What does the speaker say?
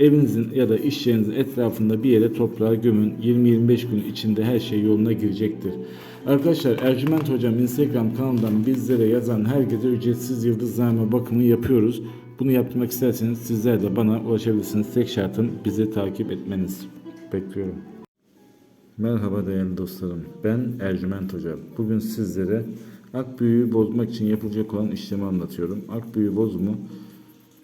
evinizin ya da iş yerinizin etrafında bir yere toprağa gömün. 20-25 gün içinde her şey yoluna girecektir. Arkadaşlar Ercüment Hocam Instagram kanalından bizlere yazan herkese ücretsiz yıldızname bakımı yapıyoruz. Bunu yapmak isterseniz sizler de bana ulaşabilirsiniz. Tek şartım bizi takip etmeniz. Bekliyorum. Merhaba değerli dostlarım. Ben Ercüment Hoca. Bugün sizlere ak büyüğü bozmak için yapılacak olan işlemi anlatıyorum. Ak büyüğü bozumu